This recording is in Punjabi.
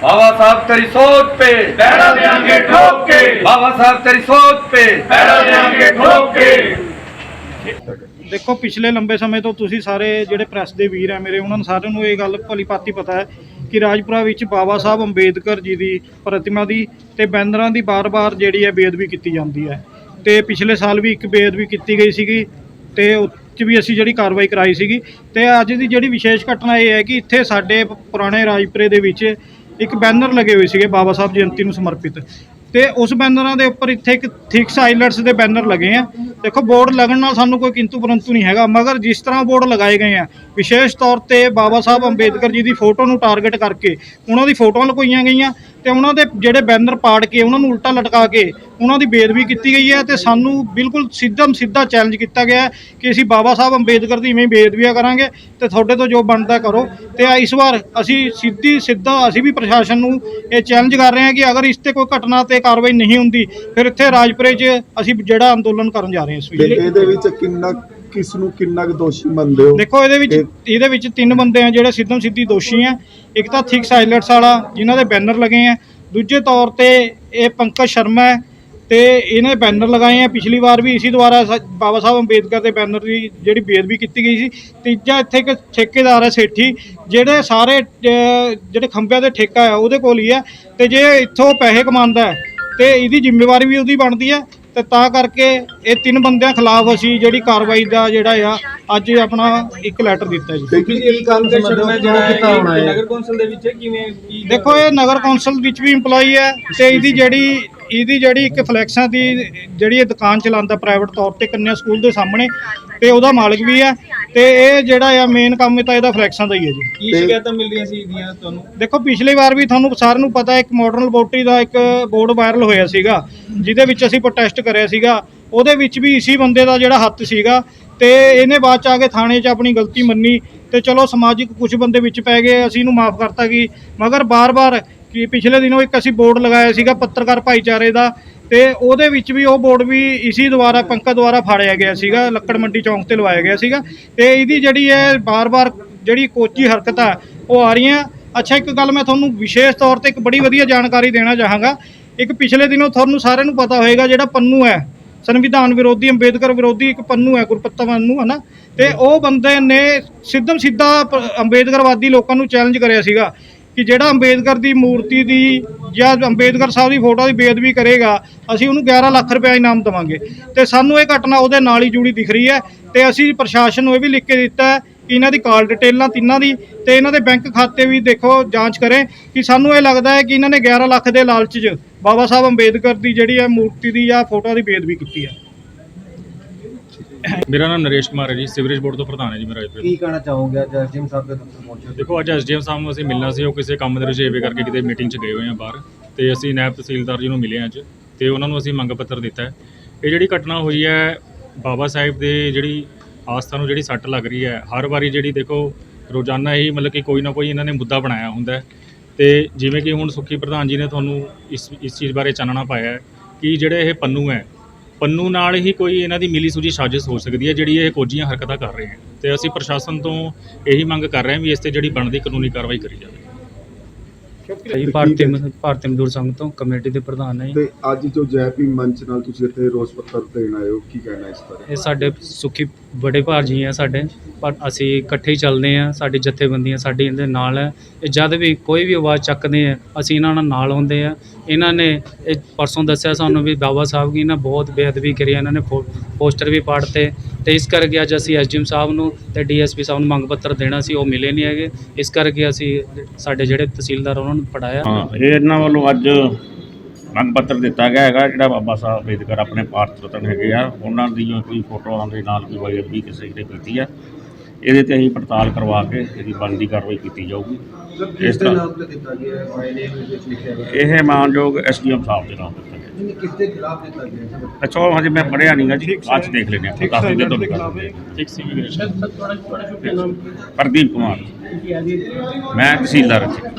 बाबा साहब तेरी सोच पे पैरा देंगे ठोक के बाबा साहब तेरी सोच पे पैरा देंगे ठोक के ਦੇਖੋ ਪਿਛਲੇ ਲੰਬੇ ਸਮੇਂ ਤੋਂ ਤੁਸੀਂ ਸਾਰੇ ਜਿਹੜੇ ਪ੍ਰੈਸ ਦੇ ਵੀਰ ਆ ਮੇਰੇ ਉਹਨਾਂ ਨੂੰ ਸਾਰਿਆਂ ਨੂੰ ਇਹ ਗੱਲ ਭਲੀ ਭਾਂਤੀ ਪਤਾ ਹੈ ਕਿ ਰਾਜਪੁਰਾ ਵਿੱਚ ਬਾਬਾ ਸਾਹਿਬ ਅੰਬੇਦਕਰ ਜੀ ਦੀ ਪ੍ਰਤਿਮਾ ਦੀ ਤੇ ਬੈਨਰਾਂ ਦੀ ਬਾਰ-ਬਾਰ ਜਿਹੜੀ ਹੈ ਬੇਅਦਬੀ ਕੀਤੀ ਜਾਂਦੀ ਹੈ ਤੇ ਪਿਛਲੇ ਸਾਲ ਵੀ ਇੱਕ ਬੇਅਦਬੀ ਕੀਤੀ ਗਈ ਸੀਗੀ ਤੇ ਉਹ 'ਚ ਵੀ ਅਸੀਂ ਜਿਹੜੀ ਕਾਰਵਾਈ ਕਰਾਈ ਸੀਗੀ ਤੇ ਅੱਜ ਦੀ ਜਿਹੜੀ ਵਿਸ਼ੇਸ਼ ਘਟਨਾ ਇਹ ਹੈ ਕਿ ਇੱਥੇ ਸਾਡੇ ਪੁਰਾਣੇ ਰਾਜਪੁਰੇ ਦੇ ਵਿੱਚ ਇੱਕ ਬੈਨਰ ਲੱਗੇ ਹੋਏ ਸੀਗੇ ਬਾਬਾ ਸਾਹਿਬ ਜਯੰਤੀ ਨੂੰ ਸਮਰਪਿਤ। ਤੇ ਉਸ ਬੈਨਰਾਂ ਦੇ ਉੱਪਰ ਇੱਥੇ ਇੱਕ ਥਿਕਸ ਆਈਲੈਟਸ ਦੇ ਬੈਨਰ ਲੱਗੇ ਆ। ਦੇਖੋ, ਬੋਰਡ ਲੱਗਣ ਨਾਲ ਸਾਨੂੰ ਕੋਈ ਕਿੰਤੂ ਪਰੰਤੂ ਨਹੀਂ ਹੈਗਾ, ਮਗਰ ਜਿਸ ਤਰ੍ਹਾਂ ਬੋਰਡ ਲਗਾਏ ਗਏ ਆ, ਵਿਸ਼ੇਸ਼ ਤੌਰ ਤੇ ਬਾਬਾ ਸਾਹਿਬ ਅੰਬੇਦਕਰ ਜੀ ਦੀ ਫੋਟੋ ਨੂੰ ਟਾਰਗੇਟ ਕਰਕੇ, ਉਹਨਾਂ ਦੀ ਫੋਟੋਆਂ ਲਗਾਈਆਂ ਗਈਆਂ ਤੇ ਉਹਨਾਂ ਦੇ ਜਿਹੜੇ ਬੈਨਰ ਪਾੜ ਕੇ, ਉਹਨਾਂ ਨੂੰ ਉਲਟਾ ਲਟਕਾ ਕੇ ਉਹਨਾਂ ਦੀ ਬੇਦਬੀ ਕੀਤੀ ਗਈ ਹੈ ਤੇ ਸਾਨੂੰ ਬਿਲਕੁਲ ਸਿੱਧਮ ਸਿੱਧਾ ਚੈਲੰਜ ਕੀਤਾ ਗਿਆ ਕਿ ਅਸੀਂ ਬਾਬਾ ਸਾਹਿਬ ਅੰਬੇਦਕਰ ਦੀ ਇਵੇਂ ਹੀ ਬੇਦਬੀਆਂ ਕਰਾਂਗੇ ਤੇ ਤੁਹਾਡੇ ਤੋਂ ਜੋ ਬਣਦਾ ਕਰੋ। ਤੇ ਇਸ ਵਾਰ ਅਸੀਂ ਸਿੱਧੀ ਸਿੱਧਾ ਅਸੀਂ ਵੀ ਪ੍ਰਸ਼ਾਸਨ ਨੂੰ ਇਹ ਚੈਲੰਜ ਕਰ ਰਹੇ ਹਾਂ ਕਿ ਅਗਰ ਇਸ ਤੇ ਕੋਈ ਘਟਨਾ ਤੇ ਕਾਰਵਾਈ ਨਹੀਂ ਹੁੰਦੀ, ਫਿਰ ਇੱਥੇ ਰਾਜਪੁਰੇ 'ਚ ਅਸੀਂ ਜਿਹੜਾ ਅੰਦੋਲਨ ਕਰਨ ਜਾ ਰਹੇ ਹਾਂ? ਇਸ ਤੇ ਵਿੱਚ ਇਹਦੇ ਵਿੱਚ ਕਿੰਨਾ ਕਿਸ ਨੂੰ ਕਿੰਨਾ ਕੁ ਦੋਸ਼ੀ ਮੰਨਦੇ ਹੋ? ਦੇਖੋ ਇਹਦੇ ਵਿੱਚ ਇਹ- ਇਹਦੇ ਵਿੱਚ ਤਿੰਨ ਬੰਦੇ ਆ ਜਿਹੜੇ ਸਿੱਧਮ ਸਿੱਧੀ ਦੋਸ਼ੀ ਆ। ਇੱਕ ਤਾਂ ਥਿਕ ਸਾਈਲੈਂਟਸ ਵਾਲਾ ਜਿਨ੍ਹਾਂ ਦੇ ਬੈਨਰ ਲੱਗੇ ਆ। ਦੂਜੇ ਤੌਰ ਤੇ ਇਹ ਪੰਕਜ ਸ਼ਰਮਾ ਹੈ ਤੇ ਇਹਨੇ ਬੈਨਰ ਲਗਾਏ ਆ। ਪਿਛਲੀ ਵਾਰ ਵੀ ਇਸੇ ਦੁਆਰਾ ਸ- ਬਾਬਾ ਸਾਹਿਬ ਅੰਬੇਦਕਰ ਦੇ ਬੈਨਰ ਦੀ ਜਿਹੜੀ ਬੇਦਬੀ ਕੀਤੀ ਗਈ ਸੀ। ਤੀਜਾ ਇੱਥੇ ਇੱਕ ਠੇਕੇਦਾਰ ਹੈ ਸੇਠੀ ਜਿਹੜੇ ਸਾਰੇ ਅਹ, ਜਿਹੜੇ ਖੰਭਿਆਂ ਦੇ ਠੇਕਾ ਆ ਉਹਦੇ ਕੋਲ ਹੀ ਹੈ ਤੇ ਜੇ ਇੱਥੋਂ ਪੈਸੇ ਕਮਾਉਂਦਾ ਹੈ ਤੇ ਇਹਦੀ ਜ਼ਿੰਮੇਵਾਰੀ ਵੀ ਉਹਦੀ ਬਣਦੀ ਹੈ। ਤੇ ਤਾਂ ਕਰਕੇ ਇਹ ਤਿੰਨ ਬੰਦਿਆਂ ਖਿਲਾਫ ਅਸੀਂ ਜਿਹੜੀ ਕਾਰਵਾਈ ਦਾ ਜਿਹੜਾ ਆ ਅੱਜ ਆਪਣਾ ਇੱਕ ਲੈਟਰ ਦਿੱਤਾ ਜੀ। ਤੇ ਕੀ ਕਾਰਨ ਸਮਝਦੇ ਹੋ ਜਿਹੜਾ ਕੀਤਾ ਹੋਣਾ ਹੈ ਨਗਰ ਕੌਂਸਲ ਦੇ ਵਿੱਚ ਕਿਵੇਂ ਕੀ ਦੇਖੋ ਇਹ ਨਗਰ ਕੌਂਸਲ ਵਿੱਚ ਵੀ EMPLOYE ਹੈ ਤੇ ਇਹਦੀ ਜਿਹੜੀ ਇਹਦੀ ਜਿਹੜੀ ਇੱਕ ਫਲੈਕਸਾਂ ਦੀ ਜਿਹੜੀ ਇਹ ਦੁਕਾਨ ਚਲਾਉਂਦਾ ਪ੍ਰਾਈਵੇਟ ਤੌਰ ਤੇ ਕੰਨਿਆ ਸਕੂਲ ਦੇ ਸਾਹਮਣੇ ਤੇ ਉਹਦਾ ਮਾਲਕ ਵੀ ਹੈ ਤੇ ਇਹ ਜਿਹੜਾ ਆ ਮੇਨ ਕੰਮ ਤਾਂ ਇਹਦਾ ਫਲੈਕਸਾਂ ਦਾ ਹੀ ਹੈ ਜੀ। ਕੀ ਸ਼ਿਕਾਇਤਾਂ ਮਿਲ ਰਹੀਆਂ ਸੀ ਇਹਦੀਆਂ ਤੁਹਾਨੂੰ? ਦੇਖੋ ਪਿਛਲੀ ਵਾਰ ਵੀ ਤੁਹਾਨੂੰ ਸਾਰਿਆਂ ਨੂੰ ਪਤਾ ਇੱਕ ਮਾਡਰਨ ਲੈਬੋਰਟਰੀ ਦਾ ਇੱਕ ਬੋਰਡ ਵਾਇਰਲ ਹੋਇਆ ਸੀਗਾ ਜਿਹਦੇ ਵਿੱਚ ਅਸੀਂ ਪ੍ਰੋਟੈਸਟ ਕਰਿਆ ਸੀਗਾ। ਉਹਦੇ ਵਿੱਚ ਵੀ ਇਸੀ ਬੰਦੇ ਦਾ ਜਿਹੜਾ ਹੱਥ ਸੀਗਾ ਤੇ ਇਹਨੇ ਬਾਅਦ ਚ ਆ ਕੇ ਥਾਣੇ 'ਚ ਆਪਣੀ ਗਲਤੀ ਮੰਨੀ ਤੇ ਚਲੋ ਸਮਾਜਿਕ ਕੁਝ ਬੰਦੇ ਵਿੱਚ ਪੈ ਗਏ ਅਸੀਂ ਇਹਨੂੰ ਮਾਫ ਕਰਤਾ ਕਿ ਮਗਰ ਬਾਰ-ਬਾਰ ਕਿ ਪਿਛਲੇ ਦਿਨੋਂ ਇੱਕ ਅਸੀਂ ਬੋਰਡ ਲਗਾਇਆ ਸੀਗਾ ਪੱਤਰਕਾਰ ਭਾਈਚਾਰੇ ਦਾ ਤੇ ਉਹਦੇ ਵਿੱਚ ਵੀ ਉਹ ਬੋਰਡ ਵੀ ਇਸੀ ਦੁਆਰਾ ਪੰਕਜ ਦੁਆਰਾ ਫਾੜਿਆ ਗਿਆ ਸੀਗਾ, ਲੱਕੜ ਮੰਡੀ ਚੌਂਕ ਤੇ ਲਵਾਇਆ ਗਿਆ ਸੀਗਾ ਤੇ ਇਹਦੀ ਜਿਹੜੀ ਹੈ ਬਾਰ-ਬਾਰ ਜਿਹੜੀ ਕੋਚੀ ਹਰਕਤ ਆ, ਉਹ ਆ ਰਹੀਆਂ ਅੱਛਾ, ਇੱਕ ਗੱਲ ਮੈਂ ਤੁਹਾਨੂੰ ਵਿਸ਼ੇਸ਼ ਤੌਰ ਤੇ ਇੱਕ ਬੜੀ ਵਧੀਆ ਜਾਣਕਾਰੀ ਦੇਣਾ ਚਾਹਾਂਗਾ। ਇੱਕ ਪਿਛਲੇ ਦਿਨੋਂ ਤੁਹਾਨੂੰ ਸਾਰਿਆਂ ਨੂੰ ਪਤਾ ਹੋਏਗਾ ਜਿਹੜਾ ਪੰਨੂ ਹੈ, ਸੰਵਿਧਾਨ ਵਿਰੋਧੀ, ਅੰਬੇਦਕਰ ਵਿਰੋਧੀ ਇੱਕ ਪੰਨੂ ਹੈ ਗੁਰਪੱਤਾ ਪੰਨੂ ਹੈ ਨਾ ਤੇ ਉਹ ਬੰਦੇ ਨੇ ਸਿੱਧਮ ਸਿੱਧਾ ਪ- ਅੰਬੇਦਕਰਵਾਦੀ ਲੋਕਾਂ ਨੂੰ ਚੈਲੰਜ ਕਰਿਆ ਸੀਗਾ। ਕਿ ਜਿਹੜਾ ਅੰਬੇਦਕਰ ਦੀ ਮੂਰਤੀ ਦੀ ਜਾਂ ਅੰਬੇਦਕਰ ਸਾਹਿਬ ਦੀ ਫੋਟੋ ਦੀ ਬੇਅਦਬੀ ਕਰੇਗਾ, ਅਸੀਂ ਉਹਨੂੰ 11 ਲੱਖ ਰੁਪਏ ਇਨਾਮ ਦੇਵਾਂਗੇ। ਤੇ ਸਾਨੂੰ ਇਹ ਘਟਨਾ ਉਹਦੇ ਨਾਲ ਹੀ ਜੁੜੀ ਦਿਖ ਰਹੀ ਹੈ ਤੇ ਅਸੀਂ ਪ੍ਰਸ਼ਾਸਨ ਨੂੰ ਇਹ ਵੀ ਲਿਖ ਕੇ ਦਿੱਤਾ ਹੈ ਕਿ ਇਹਨਾਂ ਦੀ ਕਾਲ ਡਿਟੇਲਾਂ ਤਿੰਨਾਂ ਦੀ ਤੇ ਇਹਨਾਂ ਦੇ ਬੈਂਕ ਖਾਤੇ ਵੀ ਦੇਖੋ, ਜਾਂਚ ਕਰੇ ਕਿ ਸਾਨੂੰ ਇਹ ਲੱਗਦਾ ਹੈ ਕਿ ਇਹਨਾਂ ਨੇ 11 ਲੱਖ ਦੇ ਲਾਲਚ 'ਚ ਬਾਬਾ ਸਾਹਿਬ ਅੰਬੇਦਕਰ ਦੀ ਜਿਹੜੀ ਹੈ ਮੂਰਤੀ ਦੀ ਜਾਂ ਫੋਟੋ ਦੀ ਬੇਅਦਬੀ ਕੀਤੀ ਹੈ। ਮੇਰਾ ਨਾਮ ਨਰੇਸ਼ ਕੁਮਾਰ ਹੈ ਜੀ ਸਿਵਰੇਜ ਬੋਰਡ ਤੋਂ ਪ੍ਰਧਾਨ ਹੈ ਜੀ ਮੇਰਾ ਇੱਥੇ ਕੀ ਕਹਿਣਾ ਚਾਹੋਗੇ ਅੱਜ ਐਸਡੀਐਮ ਸਾਹਿਬ ਦੇ ਦਫ਼ਤਰ ਪਹੁੰਚੇ ਹੋ? ਦੇਖੋ ਅੱਜ ਐਸਡੀਐਮ ਸਾਹਿਬ ਨੂੰ ਅਸੀਂ ਮਿਲਣਾ ਸੀ ਉਹ ਕਿਸੇ ਕੰਮ ਦੇ ਰੁਝੇਵੇ ਕਰਕੇ ਕਿਤੇ ਮੀਟਿੰਗ 'ਚ ਗਏ ਹੋਏ ਆ ਬਾਹਰ ਤੇ ਅਸੀਂ ਨਾਇਬ ਤਹਿਸੀਲਦਾਰ ਜੀ ਨੂੰ ਮਿਲੇ ਅੱਜ ਤੇ ਉਹਨਾਂ ਨੂੰ ਅਸੀਂ ਮੰਗ ਪੱਤਰ ਦਿੱਤਾ ਹੈ। ਇਹ ਜਿਹੜੀ ਘਟਨਾ ਹੋਈ ਹੈ ਬਾਬਾ ਸਾਹਿਬ ਦੇ ਜਿਹੜੀ ਆਸਥਾ ਨੂੰ ਜਿਹੜੀ ਸੱਟ ਲੱਗ ਰਹੀ ਹੈ ਹਰ ਵਾਰੀ ਜਿਹੜੀ ਦੇਖੋ ਰੋਜ਼ਾਨਾ ਹੀ ਮਤਲਬ ਕਿ ਕੋਈ ਨਾ ਕੋਈ ਇਹਨਾਂ ਨੇ ਮੁੱਦਾ ਬਣਾਇਆ ਹੁੰਦਾ ਹੈ। ਤੇ ਜਿਵੇਂ ਕਿ ਹੁਣ ਸੁਖੀ ਪ੍ਰਧਾਨ ਜੀ ਨੇ ਤੁਹਾਨੂੰ ਇਸ ਇਸ ਚੀਜ਼ ਬਾਰੇ ਚਾਨਣਾ ਪਾਇਆ ਹੈ ਕਿ ਜਿਹੜੇ ਇਹ ਪੰਨੂ ਹੈ ਪੰਨੂ ਨਾਲ ਹੀ ਕੋਈ ਇਹਨਾਂ ਦੀ ਮਿਲੀ ਸੁਜੀ ਸਾਜ਼ਿਸ਼ ਹੋ ਸਕਦੀ ਹੈ, ਜਿਹੜੀ ਇਹ ਕੋਝੀਆਂ ਹਰਕਤਾਂ ਕਰ ਰਹੇ ਹਨ। ਤੇ ਅਸੀਂ ਪ੍ਰਸ਼ਾਸਨ ਤੋਂ ਇਹੀ ਮੰਗ ਕਰ ਰਹੇ ਹਾਂ ਵੀ ਇਸ ਤੇ ਜਿਹੜੀ ਬਣਦੀ ਕਾਨੂੰਨੀ ਕਾਰਵਾਈ ਕਰੀ ਜਾਵੇ। ਜੀ ਭਾਰਤੀ ਭਾਰਤੀ ਮਜ਼ਦੂਰ ਸੰਘ ਤੋਂ ਕਮੇਟੀ ਦੇ ਪ੍ਰਧਾਨ ਹੈ ਜੀ। ਤੇ ਅੱਜ ਜੋ ਜੈਪੀ ਮੰਚ ਨਾਲ ਤੁਸੀਂ ਇੱਥੇ ਰੋਸ ਪੱਤਰ ਦੇਣ ਆਏ ਹੋ ਕੀ ਕਹਿਣਾ ਇਸ ਬਾਰੇ? ਇਹ ਸਾਡੇ ਸੁਖੀ ਬੜੇ ਭਾਰ ਜੀ ਆ ਸਾਡੇ ਪਰ ਅਸੀਂ ਇਕੱਠੇ ਹੀ ਚੱਲਦੇ ਆ ਸਾਡੀ ਜਥੇਬੰਦੀਆਂ ਸਾਡੀ ਇਹਦੇ ਨਾਲ ਹੈ ਇਹ ਜਦ ਵੀ ਕੋਈ ਵੀ ਆਵਾਜ਼ ਚੱਕਦੇ ਆ ਅਸੀਂ ਇਹਨਾਂ ਨਾਲ ਨਾਲ ਹੁੰਦੇ ਆ। ਇਹਨਾਂ ਨੇ ਇਹ ਪਰਸੋਂ ਦੱਸਿਆ ਸਾਨੂੰ ਵੀ ਬਾਬਾ ਸਾਹਿਬ ਕੀ ਨਾ ਬਹੁਤ ਬੇਅਦਬੀ ਕਰੀ ਇਹਨਾਂ ਨੇ ਪੋ- ਪੋਸਟਰ ਵੀ ਪਾੜਤੇ। ਤੇ ਇਸ ਕਰਕੇ ਅੱਜ ਅਸੀਂ ਐਸਡੀਐਮ ਸਾਹਿਬ ਨੂੰ ਤੇ ਡੀਐਸਪੀ ਸਾਹਿਬ ਨੂੰ ਮੰਗ ਪੱਤਰ ਦੇਣਾ ਸੀ, ਉਹ ਮਿਲੇ ਨਹੀਂ ਹੈਗੇ। ਇਸ ਕਰਕੇ ਅਸੀਂ ਸਾਡੇ ਜਿਹੜੇ ਤਹਿਸੀਲਦਾਰ ਉਹਨਾਂ ਨੂੰ ਪੜਾਇਆ ਹਾਂ, ਇਹ ਇਹਨਾਂ ਵੱਲੋਂ ਅੱਜ ਮੰਗ ਪੱਤਰ ਦਿੱਤਾ ਗਿਆ ਹੈਗਾ, ਜਿਹੜਾ ਬਾਬਾ ਸਾਹਿਬ ਅੰਬੇਦਕਰ ਆਪਣੇ ਭਾਰਤ ਰਤਨ ਹੈਗੇ ਆ। ਉਹਨਾਂ ਦੀ ਜੋ ਕੋਈ ਫੋਟੋਆਂ ਦੇ ਨਾਲ ਕੋਈ ਵਾਇਰਲੀ ਕਿਸੇ ਨੇ ਕੀਤੀ ਆ, ਇਹਦੇ ਤੇ ਅਸੀਂ ਪੜਤਾਲ ਕਰਵਾ ਕੇ ਇਹਦੀ ਬਣਦੀ ਕਾਰਵਾਈ ਕੀਤੀ ਜਾਊਗੀ। ਇਸ ਕਿਸ ਦੇ ਤਰ੍ਹਾਂ- ਨਾਮ ਤੇ ਦਿੱਤਾ ਗਿਆ ਹੈ? ਮਾਈ ਨੇਮ ਵਿੱਚ ਲਿਖਿਆ ਗਿਆ ਇਹ ਮਾਨਯੋਗ ਐਸਡੀਐਮ ਸਾਹਿਬ ਦੇ ਨਾਮ ਦਿੱਤਾ ਗਿਆ। ਨਹੀਂ ਕਿਸ ਦੇ ਖਿਲਾਫ ਦਿੱਤਾ ਗਿਆ ਹੈ? ਅੱਛਾ ਉਹ ਹਜੇ ਮੈਂ ਪੜਿਆ ਨਹੀਂਗਾ ਜੀ। ਚ ਦੇਖ ਲੈਂਦੇ ਠੀਕ ਦੱਸ ਦਿੰਦੇ ਤੁਹਾਨੂੰ ਖਿਲਾਫ ਠੀਕ ਸੀ ਇਮੀਗ੍ਰੇਸ਼ਨ ਪ੍ਰਦੀਪ ਕੁਮਾਰ। ਮੈਂ ਤਹਿਸੀਲਦਾਰ ਇੱਥੇ